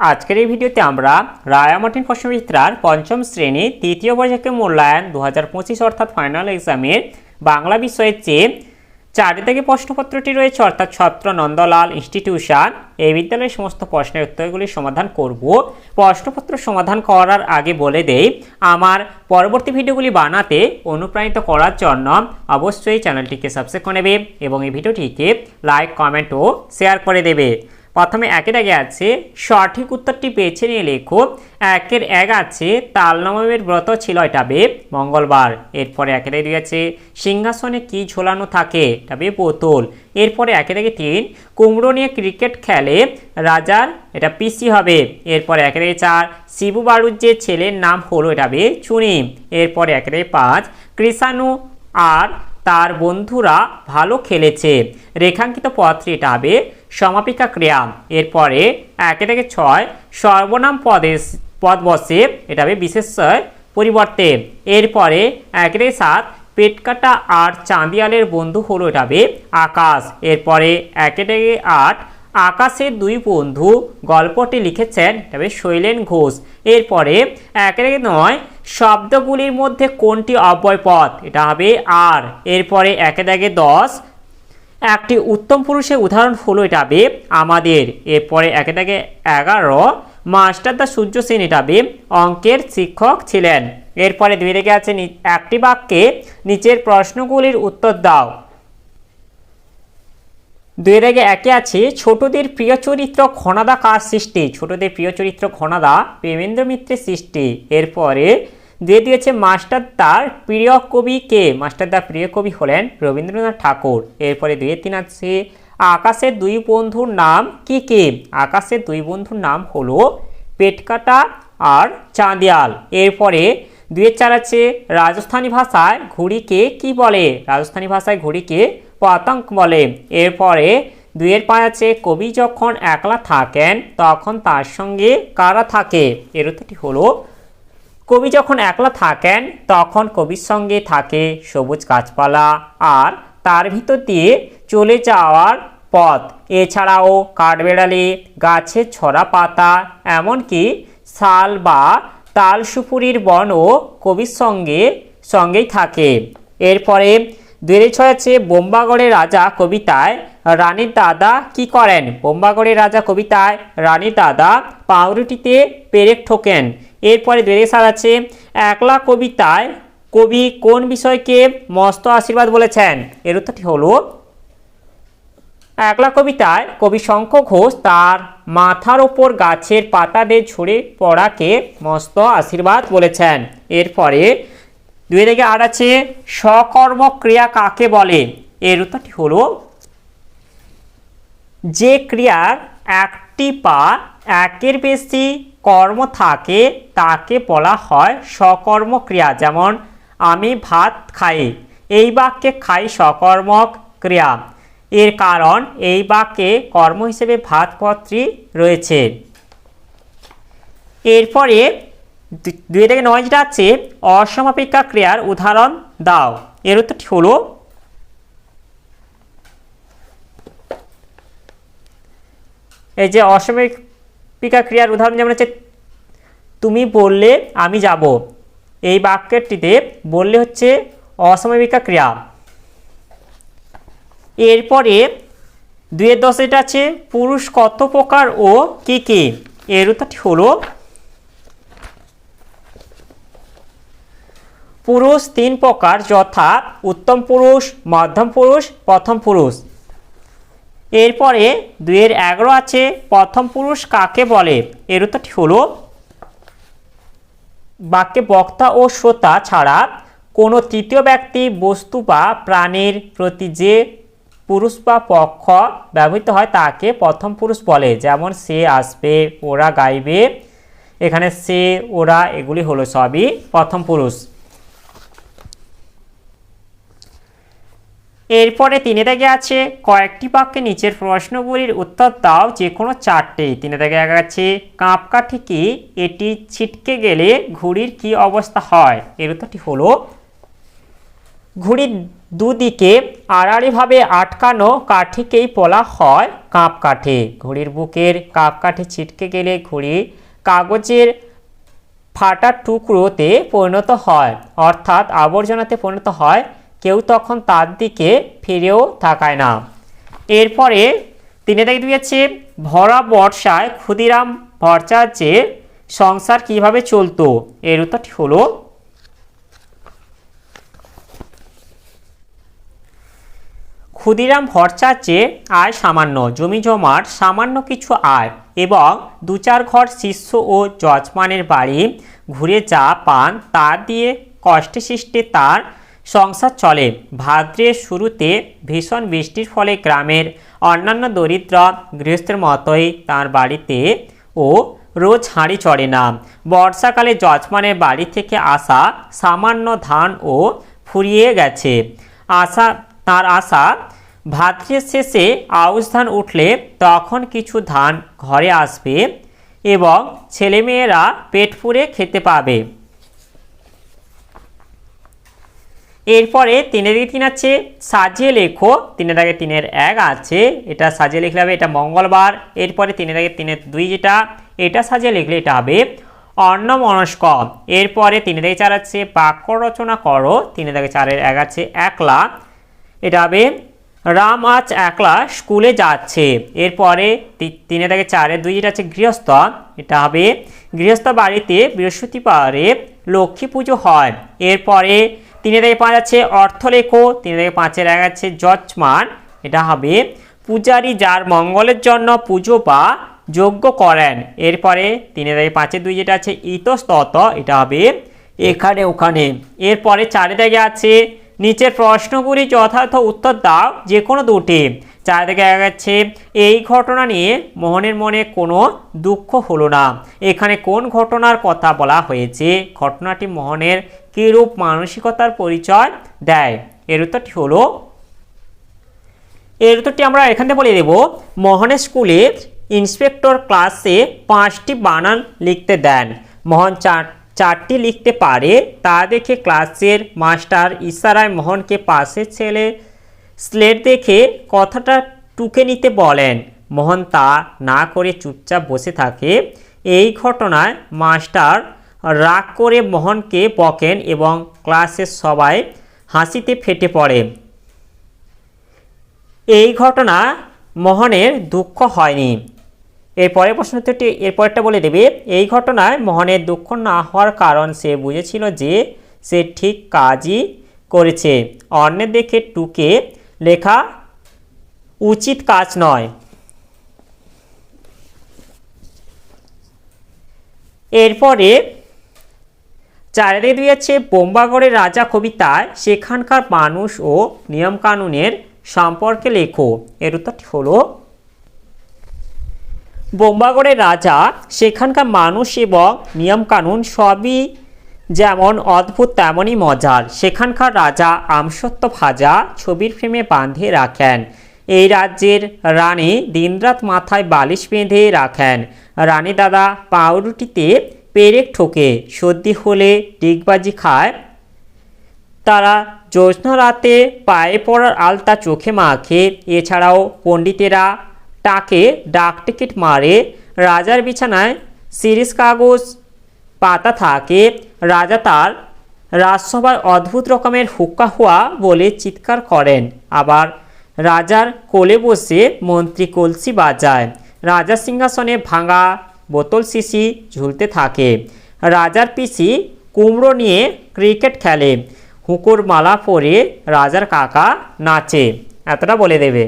আজকের এই ভিডিওতে আমরা রায়ামার্টিন প্রশ্নবিত্রার পঞ্চম শ্রেণি তৃতীয় পর্যায়ে মূল্যায়ন দু হাজার পঁচিশ অর্থাৎ ফাইনাল এক্সামের বাংলা বিষয়ের চেয়ে চারি থেকে প্রশ্নপত্রটি রয়েছে, অর্থাৎ ছত্র নন্দলাল ইনস্টিটিউশন, এই বিদ্যালয়ের সমস্ত প্রশ্নের উত্তরগুলি সমাধান করব। প্রশ্নপত্র সমাধান করার আগে বলে দেই, আমার পরবর্তী ভিডিওগুলি বানাতে অনুপ্রাণিত করার জন্য অবশ্যই চ্যানেলটিকে সাবস্ক্রাইব করে নেবে এবং এই ভিডিওটিকে লাইক কমেন্ট ও শেয়ার করে দেবে। প্রথমে একে দাগে আছে, সঠিক উত্তরটি বেছে নিয়ে লেখো। একের এক আছে তালনবমের ব্রত ছিল এটা বে, মঙ্গলবার। এরপরে একে দাগে দুই আছে, সিংহাসনে কি ঝোলানো থাকে, এটা বে বোতল এরপরে একে দাগে তিন, কুমড়ো নিয়ে ক্রিকেট খেলে, রাজার এটা পিসি হবে। এরপরে একে দাগে চার, শিবু বাড়ুর যে ছেলের নাম হলো এটা বে চুনি। এরপরে একে দাগে পাঁচ, কৃষাণু আর তার বন্ধুরা ভালো খেলেছে। রেখাঙ্কিত পদটি এটা হবে সমাপিকা ক্রিয়া। এরপরে একে থেকে ছয় সর্বনাম পদে পদ বসে এটা হবে পরিবর্তে। এরপরে একে থেকে সাত পেটকাটা আর চাঁদিয়ালের বন্ধু হলো এটা হবে আকাশ। এরপরে একে থেকে আট আকাশের দুই বন্ধু গল্পটি লিখেছেন তবে শৈলেন ঘোষ। এরপরে একে থেকে নয়, শব্দগুলির মধ্যে কোনটি অব্যয় পদ এটা হবে আর। এরপরে একে দাগে দশ, একটি উত্তম পুরুষের উদাহরণ হলো এটা হবে আমাদের। এরপরে একে দাগে এগারো মাস্টারদা সূর্য সেন এটা হবে অঙ্কের শিক্ষক ছিলেন। এরপরে দুই রেখে আছে একটি বাক্যে নিচের প্রশ্নগুলির উত্তর দাও। দুই রেগে একে আছে ছোটদের প্রিয় চরিত্র ঘনাদা কার সৃষ্টি? ছোটদের প্রিয় চরিত্র ঘনাদা, প্রেমেন্দ্র মিত্রের সৃষ্টি। এরপরে দিয়ে দিয়েছে মাস্টার তার প্রিয় কবি কে? মাস্টার তার প্রিয় কবি হলেন রবীন্দ্রনাথ ঠাকুর। এরপরে দুই তিন আছে আকাশের দুই বন্ধুর নাম কি কে? আকাশের দুই বন্ধুর নাম হলো পেটকাটা আর চাঁদিয়াল। এরপরে দুয়ের চার আছে রাজস্থানী ভাষায় ঘুড়িকে কি বলে? রাজস্থানী ভাষায় ঘুড়িকে পতঙ্গ বলে। এরপরে দুয়ের পাঁচ কবি যখন একলা থাকেন, তখন তার সঙ্গে কারা থাকে? এর উত্তরটি হলো, কবি যখন একলা থাকেন, তখন কবির সঙ্গে থাকে সবুজ গাছপালা আর তার ভিতর দিয়ে চলে যাওয়ার পথ। এছাড়াও কাঠবেড়ালি গাছের ছড়া পাতা, এমনকি শাল বা তাল সুপুরির বনও কবির সঙ্গে, সঙ্গেই থাকে। এরপরে দুই ছয় আছে বোম্বাগড়ের রাজা কবিতায় রানীর দাদা কি করেন? বোম্বাগড়ের রাজা কবিতায় রানীর দাদা পাউরুটিতে পেরেক ঠোকেন। এরপরে দুই সাল আছে একলা কবিতায়, কবি কোন বিষয়কে মস্ত আশীর্বাদ বলেছেন? এর উত্তরটি হলো, একলা কবিতায় কবি শঙ্খ ঘোষ তার মাথার ওপর গাছের পাতাদের ঝরে পড়াকে মস্ত আশীর্বাদ বলেছেন। এরপরে দুই থেকে আট আছে সকর্ম ক্রিয়া কাকে বলে? এর উত্তরটি হলো, যে ক্রিয়ার একটি পা একের বেশি কর্ম থাকে, তাকে বলা হয় সকর্ম ক্রিয়া। যেমন, আমি ভাত খাই, এই বাক্যে খাই সকর্মক ক্রিয়া। এর কারণ, এই বাক্যে কর্ম হিসেবে ভাত পত্রী রয়েছে। এরপরে দুই থেকে নয় যেটা আছে অসমাপিকা ক্রিয়ার উদাহরণ দাও। এর উত্তরটি হলো, এই যে অসমাপিকা ক্রিয়ার উদাহরণ যেমন হচ্ছে তুমি বললে আমি যাব। এই বাক্যটিতে বললে হচ্ছে অসমাপিকা ক্রিয়া। এরপরে দুয়ের দশ এটা আছে, পুরুষ কত প্রকার ও কি কি? এর উত্তরটি হলো পুরুষ তিন প্রকার, যথা উত্তম পুরুষ, মধ্যম পুরুষ, প্রথম পুরুষ। এরপরে দুইয়ের এগারো আছে, প্রথম পুরুষ কাকে বলে? এর উত্তরটি হলো, বাক্যে বক্তা ও শ্রোতা ছাড়া কোনো তৃতীয় ব্যক্তি, বস্তু বা প্রাণীর প্রতি যে পুরুষ বা পক্ষ ব্যবহৃত হয়, তাকে প্রথম পুরুষ বলে। যেমন, সে আসবে, ওরা গাইবে। এখানে সে, ওরা, এগুলি হলো সবই প্রথম পুরুষ। এরপরে তিনে থেকে আছে, কয়েকটি বাক্যে নিচের প্রশ্নগুলির উত্তর দাও যে কোনো চারটে। তিনে থেকে এক আছে কাঁপকাঠি কি? এটি ছিটকে গেলে ঘুড়ির কি অবস্থা হয়? এর উত্তরটি হলো, ঘুড়ির দুদিকে আড়াআড়িভাবে আটকানো কাঠিকেই বলা হয় কাঁপ কাঠি। ঘুড়ির বুকের কাঁপ কাঠি ছিটকে গেলে ঘুড়ি কাগজের ফাটা টুকরোতে পরিণত হয়, অর্থাৎ আবর্জনাতে পরিণত হয় কেউ তখন তার দিকে ফিরেও তাকায় না। এরপরে তিনি দেখতে দিয়েছে ভরা বর্ষায় ক্ষুদিরাম ভট্টাচার্যের সংসার কীভাবে চলতো? এর উত্তরটি হলো, ক্ষুদিরাম ভট্টাচার্যের আয় সামান্য, জমি জমার সামান্য কিছু আয় এবং দু চার ঘর শিষ্য ও যজমানের বাড়ি ঘুরে যা পান তা দিয়ে কষ্টে সৃষ্টি তার সংসার চলে। ভাদ্রের শুরুতে ভীষণ বৃষ্টির ফলে গ্রামের অন্যান্য দরিদ্র গৃহস্থের মতোই তার বাড়িতে ও রোজ হাঁড়ি চড়ে না। বর্ষাকালে যজমানের বাড়ি থেকে আসা সামান্য ধান ও ফুরিয়ে গেছে। আশা, তার আশা, ভাদ্রের শেষে আউশ ধান উঠলে তখন কিছু ধান ঘরে আসবে এবং ছেলেমেয়েরা পেট পুড়ে খেতে পাবে। এরপরে তিনের দিকে তিন আছে, সাজিয়ে লেখো, তিনের দাগে তিনের এক আছে, এটা সাজিয়ে লিখলে হবে, এটা মঙ্গলবার, এরপরে তিনের দাগে তিনের দুই যেটা, এটা সাজিয়ে লিখলে এটা হবে অন্নমনস্ক। এরপরে তিনের দাগে চার আছে, বাক্য রচনা করো, তিনের দাগে চারের এক আছে, একলা, এটা হবে রাম আজ একলা স্কুলে যাচ্ছে। এরপরে তিনে থেকে চারে দুই যেটা আছে, গৃহস্থ, এটা হবে গৃহস্থ বাড়িতে বৃহস্পতিবারে লক্ষ্মী পুজো হয়। এরপরে তিনে থেকে পাঁচ আছে অর্থলেখ, তিনে থেকে পাঁচের এক আছে যজমান। এটা হবে পূজারী যার মঙ্গলের জন্য পুজো বা যজ্ঞ করেন। এরপরে তিনে থেকে পাঁচের দুই যেটা আছে ইতস্তত, এটা হবে এখানে ওখানে। এরপরে চারে থেকে আছে নিচের প্রশ্নগুলি যথার্থ উত্তর দাও যে কোনো দুটি। চার দিকে দেখা যাচ্ছে এই ঘটনা নিয়ে মোহনের মনে কোনো দুঃখ হলো না। এখানে কোন ঘটনার কথা বলা হয়েছে? ঘটনাটি মোহনের কিরূপ মানসিকতার পরিচয় দেয়? এর উত্তরটি হলো, এর উত্তরটি আমরা এখান থেকে বলে দেব, মোহনের স্কুলে ইন্সপেক্টর ক্লাসে পাঁচটি বানান লিখতে দেন। মোহন চার চারটি লিখতে পারে, তা দেখে ক্লাসের মাস্টার ইশারায় মোহনকে পাশে ছেলে স্লেট দেখে কথাটা টুকে নিতে বলেন। মোহন তা না করে চুপচাপ বসে থাকে। এই ঘটনায় মাস্টার রাগ করে মোহনকে বকেন এবং ক্লাসের সবাই হাসিতে ফেটে পড়ে। এই ঘটনা মোহনের দুঃখ হয়নি। এর পরের প্রশ্নটি এর পরেরটা বলে দেবে, এই ঘটনায় মোহনের দুঃখ না হওয়ার কারণ সে বুঝেছিল যে সে ঠিক কাজই করেছে। অন্যের দেখে টুকে লেখা উচিত কাজ নয়। এরপরে চারিদিকে দুই আছে বোম্বাগড়ের রাজা কবিতায়, সেখানকার মানুষ ও নিয়মকানুনের সম্পর্কে লেখো। এর উত্তরটি হলো বোম্বাগড়ের রাজা, সেখানকার মানুষ এবং নিয়মকানুন সবই যেমন অদ্ভুত, তেমনই মজার। সেখানকার রাজা আমসত্ব ভাজা ছবির ফ্রেমে বাঁধে রাখেন। এই রাজ্যের রানী দিনরাত মাথায় বালিশ বেঁধে রাখেন। রানী দাদা পাউরুটিতে পেরেক ঠোকে, সর্দি হলে ডিগবাজি খায়। তারা জ্যোৎস্না রাতে পায়ে পড়ার আলতা চোখে মাখে। এছাড়াও পণ্ডিতেরা টাকে ডাক টিকিট মারে, রাজার বিছানায় সিরিজ কাগজ পাতা থাকে। রাজা তার রাজসভায় অদ্ভুত রকমের হুক্কা হুয়া বলে চিৎকার করেন। আবার রাজার কোলে বসে মন্ত্রী কলসি বাজায়। রাজার সিংহাসনে ভাঙা বোতল শিশি ঝুলতে থাকে। রাজার পিসি কুমড়ো নিয়ে ক্রিকেট খেলে। হুঁকোর মালা পরে রাজার কাকা নাচে। এতটা বলে দেবে।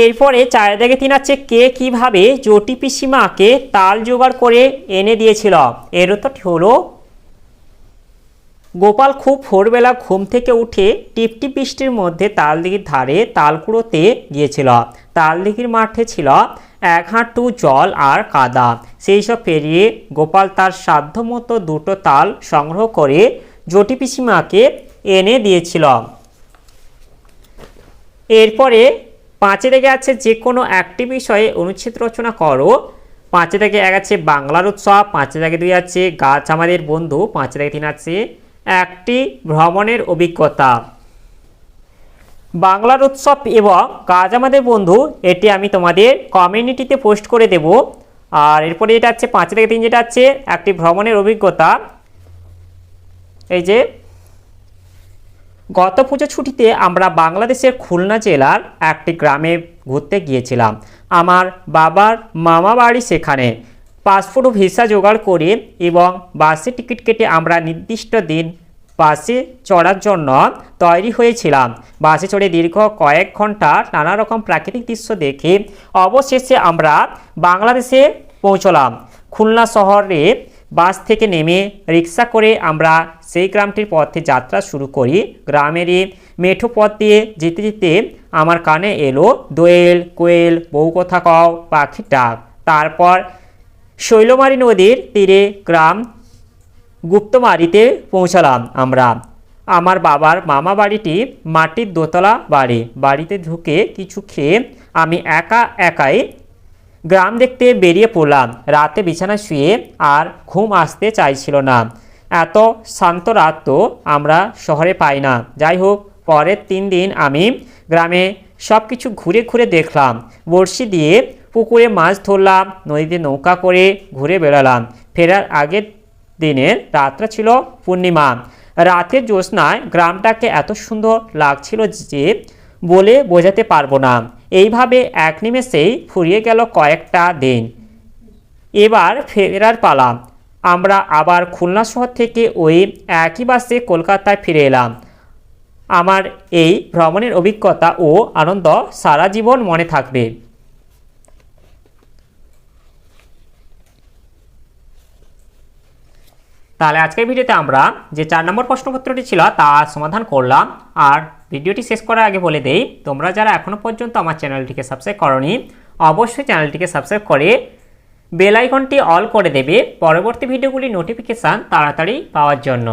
এরপরে চারিদিকে আছে কে কীভাবে জটি পিসিমাকে তাল জোগাড় করে এনে দিয়েছিল। এর উত্তরটি হলো, গোপাল খুব ভোরবেলা ঘুম থেকে উঠে টিপটিপ বৃষ্টির মধ্যে তালদিঘির ধারে তালকুড়োতে গিয়েছিল। তালদিঘির মাঠে ছিল এক হাঁটু জল আর কাদা। সেই সব পেরিয়ে গোপাল তার সাধ্যমতো দুটো তাল সংগ্রহ করে জটি পিসিমাকে এনে দিয়েছিল। এরপরে পাঁচে থেকে আছে যে কোনো একটি বিষয়ে অনুচ্ছেদ রচনা করো। পাঁচে থেকে এক আছে বাংলার উৎসব, পাঁচে থেকে দুই আছে গাছ আমাদের বন্ধু, পাঁচে থেকে তিন আছে একটি ভ্রমণের অভিজ্ঞতা। বাংলার উৎসব এবং কাজ আমাদের বন্ধু, এটি আমি তোমাদের কমিউনিটিতে পোস্ট করে দেব। আর এরপরে যেটা হচ্ছে পাঁচ থেকে তিন যেটা আছে, একটি ভ্রমণের অভিজ্ঞতা। এই যে গত পুজো ছুটিতে আমরা বাংলাদেশের খুলনা জেলার একটি গ্রামে ঘুরতে গিয়েছিলাম। আমার বাবার মামা বাড়ি সেখানে। পাসপোর্ট ও ভিসা জোগাড় করে এবং বাসে টিকিট কেটে আমরা নির্দিষ্ট দিন বাসে চড়ার জন্য তৈরি হয়েছিলাম। বাসে চড়ে দীর্ঘ কয়েক ঘণ্টা নানা রকম প্রাকৃতিক দৃশ্য দেখে অবশেষে আমরা বাংলাদেশে পৌঁছলাম। খুলনা শহরে বাস থেকে নেমে রিক্সা করে আমরা সেই গ্রামটির পথে যাত্রা শুরু করি। গ্রামেরই মেঠো পথ দিয়ে যেতে যেতে আমার কানে এলো, দোয়েল, কোয়েল বউ কথা কও পাখির ডাক। তারপর শৈলমারী নদীর তীরে গ্রাম গুপ্তমারিতে পৌঁছালাম আমরা। আমার বাবার মামা বাড়িটি মাটির দোতলা বাড়ি। বাড়িতে ঢুকে কিছু খেয়ে আমি একা একাই গ্রাম দেখতে বেরিয়ে পড়লাম। রাতে বিছানায় শুয়ে আর ঘুম আসতে চাইছিল না। এত শান্ত রাত তো আমরা শহরে পাই না। যাই হোক, পরের তিন দিন আমি গ্রামে সব কিছু ঘুরে ঘুরে দেখলাম। বড়শি দিয়ে পুকুরে মাছ ধরলাম, নদীতে নৌকা করে ঘুরে বেড়ালাম। ফেরার আগের দিনের রাতটা ছিল পূর্ণিমা। রাতের জ্যোৎস্নায় গ্রামটাকে এত সুন্দর লাগছিল যে বলে বোঝাতে পারব না। এইভাবে এক নিমেষেই ফুরিয়ে গেল কয়েকটা দিন। এবার ফেরার পালা। আমরা আবার খুলনা শহর থেকে ওই একই বাসে কলকাতায় ফিরে এলাম। আমার এই ভ্রমণের অভিজ্ঞতা ও আনন্দ সারা জীবন মনে থাকবে। তাহলে আজকের ভিডিওতে আমরা যে চার নম্বর প্রশ্নপত্রটি ছিল তা সমাধান করলাম। আর ভিডিওটি শেষ করার আগে বলে দেই, তোমরা যারা এখনও পর্যন্ত আমার চ্যানেলটিকে সাবস্ক্রাইব করনি, অবশ্যই চ্যানেলটিকে সাবস্ক্রাইব করে বেল আইকনটি অল করে দেবে পরবর্তী ভিডিওগুলি নোটিফিকেশান তাড়াতাড়ি পাওয়ার জন্য।